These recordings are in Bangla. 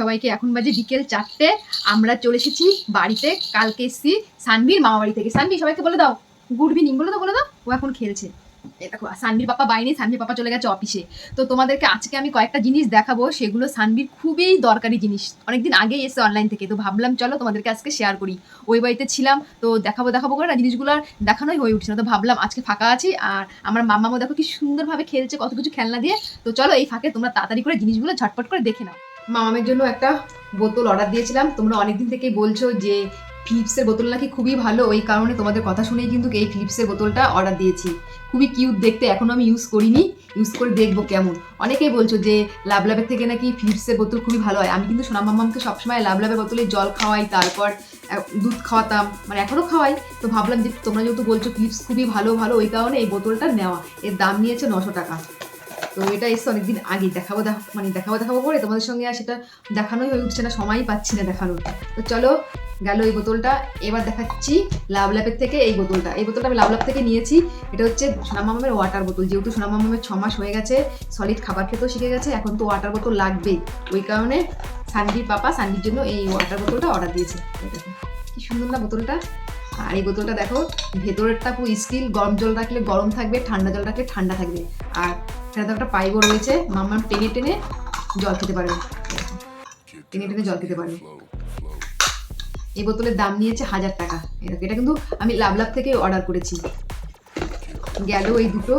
সবাইকে, এখন বাজে বিকেল চারটে। আমরা চলে এসেছি বাড়িতে, কালকে এসেছি সানভির মামা বাড়ি থেকে। সানভি সবাইকে বলে দাও, গুড ইভিনিং বলে দাও বলে দাও। ও এখন খেলছে। দেখো সানভির পাপা বাইরে সানভির পাপা চলে গেছে অফিসে তো তোমাদেরকে আজকে আমি কয়েকটা জিনিস দেখাবো, সেগুলো সানভির খুবই দরকারি জিনিস। অনেকদিন আগেই এসে অনলাইন থেকে। তো ভাবলাম, চলো তোমাদেরকে আজকে শেয়ার করি। ওই বাড়িতে ছিলাম, তো দেখাবো দেখাবো করে না, জিনিসগুলো আর দেখানোই হয়ে উঠছে না। তো ভাবলাম, আজকে ফাঁকা আছি, আর আমার মামামও দেখো কি সুন্দরভাবে খেলছে, কত কিছু খেলনা দিয়ে। তো চলো এই ফাঁকে তোমরা তাড়াতাড়ি করে জিনিসগুলো ঝটপট করে দেখে নাও। মামামের জন্য একটা বোতল অর্ডার দিয়েছিলাম। তোমরা অনেকদিন থেকেই বলছো যে ফিলিপসের বোতল নাকি খুবই ভালো, ওই কারণে তোমাদের কথা শুনেই কিন্তু এই ফিলিপসের বোতলটা অর্ডার দিয়েছি। খুবই কিউট দেখতে এখনও আমি ইউজ করিনি। ইউজ করে দেখব কেমন। অনেকেই বলছো যে লাভলাভের থেকে নাকি ফিলিপসের বোতল খুবই ভালো হয়। আমি কিন্তু সোনা মামামকে সবসময় লাভলাভের বোতলে জল খাওয়াই, তারপর দুধ খাওয়াতাম। মানে এখনও খাওয়াই। তো ভাবলাম যে তোমরা যেহেতু বলছো ফিলিপস খুবই ভালো ভালো, ওই কারণে এই বোতলটা নেওয়া। এর দাম নিয়েছে নশো টাকা। তো এটা এসে অনেকদিন আগে দেখাবো, দেখ মানে দেখাবো দেখাবো করে তোমাদের সঙ্গে আর সেটা দেখানোই হয়ে উঠছে না সময়ই পাচ্ছি না দেখানোর। তো চলো, গেল এই বোতলটা, এবার দেখাচ্ছি লাভলাভের থেকে এই বোতলটা। এই বোতলটা আমি লাভলাভ থেকে নিয়েছি, এটা হচ্ছে সোনামামের ওয়াটার বোতল যেহেতু সোনামামের ছ মাস হয়ে গেছে সলিড খাবার খেতেও শিখে গেছে, এখন তো ওয়াটার বোতল লাগবেই ওই কারণে সানভির পাপা সানভির জন্য এই ওয়াটার বোতলটা অর্ডার দিয়েছে। কি সুন্দর না বোতলটা। আর এই বোতলটা দেখো, ভেতরেরটা পুরো স্টিল গরম জল রাখলে গরম থাকবে, ঠান্ডা জল রাখলে ঠান্ডা থাকবে। আর এখানে তো একটা পাইপও রয়েছে। মাম্মাম টেনে টেনে জল খেতে পারবে টেনে টেনে জল খেতে পারবে এই বোতলের দাম নিয়েছে হাজার টাকা। এটা কিন্তু আমি লাভ লাভ থেকে অর্ডার করেছি। গেল এই দুটো।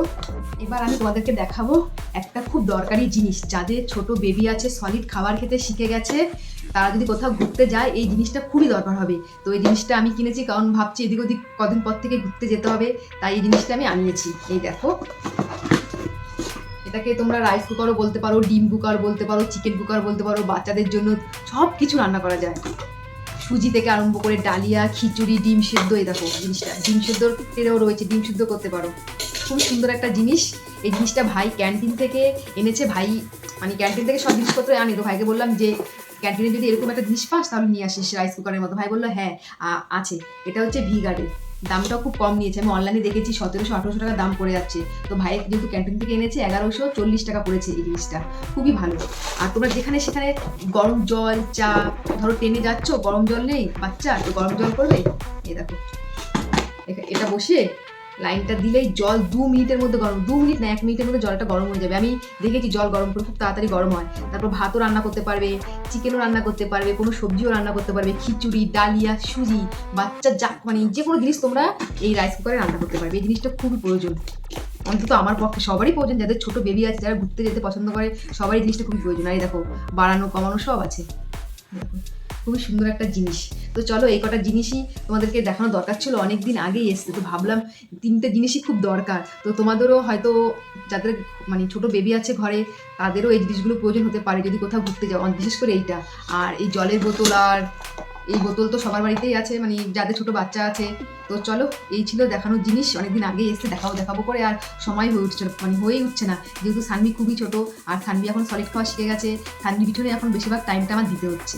এবার আমি তোমাদেরকে দেখাবো একটা খুব দরকারি জিনিস। যাদের ছোট বেবি আছে সলিড খাবার খেতে শিখে গেছে, তারা যদি কোথাও ঘুরতে যায়, এই জিনিসটা খুবই দরকার হবে। তো এই জিনিসটা আমি কিনেছি কারণ ভাবছি এদিক ওদিক কদিন পর থেকে ঘুরতে যেতে হবে। তাই এই জিনিসটা আমি আনিয়েছি। এই দেখো এটাকে তোমরা রাইস কুকারও বলতে পারো, ডিম কুকার বলতে পারো চিকেন কুকার বলতে পারো, বাচ্চাদের জন্য সব কিছু রান্না করা যায়। সুজি থেকে আরম্ভ করে ডালিয়া, খিচুড়ি, ডিম সেদ্ধ, এই দেখো জিনিসটা। ডিম সেদ্ধর তেলেও রয়েছে, ডিম সেদ্ধ করতে পারো। খুব সুন্দর একটা জিনিস। এই জিনিসটা ভাই ক্যান্টিন থেকে এনেছে, ভাই মানে ক্যান্টিন থেকে সব জিনিসপত্র আনি। তো ভাইকে বললাম যে ক্যান্টিনে যদি এরকম একটা জিনিস পাস, তাহলে নিয়ে আসিস রাইস কুকারের মতো। ভাই বলল হ্যাঁ আছে। এটা হচ্ছে ভি গার্ডের দামটাও খুব কম নিয়েছে। আমি অনলাইনে দেখেছি সতেরোশো, আঠেরোশো টাকা দাম পড়ে যাচ্ছে। তো ভাই যেহেতু ক্যান্টিন থেকে এনেছে, এগারোশো চল্লিশ টাকা পড়েছে এই জিনিসটা। খুবই ভালো। আর তোমরা যেখানে সেখানে গরম জল, চা, ধরো টেনে যাচ্ছ, গরম জল নেই, বাচ্চা, তো গরম জল করবে? এটা দেখো। এটা বসিয়ে লাইনটা দিলেই জল দু মিনিটের মধ্যে গরম দু মিনিট না এক মিনিটের মধ্যে জলটা গরম হয়ে যাবে। আমি দেখেছি জল গরম করে খুব তাড়াতাড়ি গরম হয়। তারপর ভাতও রান্না করতে পারবে চিকেনও রান্না করতে পারবে কোনো সবজিও রান্না করতে পারবে খিচুড়ি ডালিয়া সুজি বাচ্চা যা মানে যে কোনো জিনিস তোমরা এই রাইস কুকারে রান্না করতে পারবে। এই জিনিসটা খুবই প্রয়োজন। অন্তত আমার পক্ষে সবারই প্রয়োজন যাদের ছোট বেবি আছে যারা ঘুরতে যেতে পছন্দ করে সবারই জিনিসটা খুবই প্রয়োজন। আর দেখো বাড়ানো কমানো সব আছে। দেখো, খুবই সুন্দর একটা জিনিস। তো চলো এই কটা জিনিসই তোমাদেরকে দেখানো দরকার ছিল অনেক দিন আগেই এসছে। তো ভাবলাম তিনটে জিনিসই খুব দরকার। তো তোমাদেরও হয়তো যাদের মানে ছোট বেবি আছে ঘরে, তাদেরও এই জিনিসগুলো প্রয়োজন হতে পারে যদি কোথাও ঘুরতে যাও, বিশেষ করে এইটা। আর এই জলের বোতল আর এই বোতল তো সবার বাড়িতেই আছে মানে যাদের ছোট বাচ্চা আছে। তো চলো এই ছিল দেখানোর জিনিস। অনেকদিন আগে এসে দেখাবো দেখাবো করে আর সময় হয়ে উঠছে মানে হয়েই উঠছে না। যেহেতু সানভি খুবই ছোট, আর সানভি এখন সলিড খাওয়া শিখে গেছে সানভি পিছনে এখন বেশিরভাগ টাইমটা আমার দিতে হচ্ছে।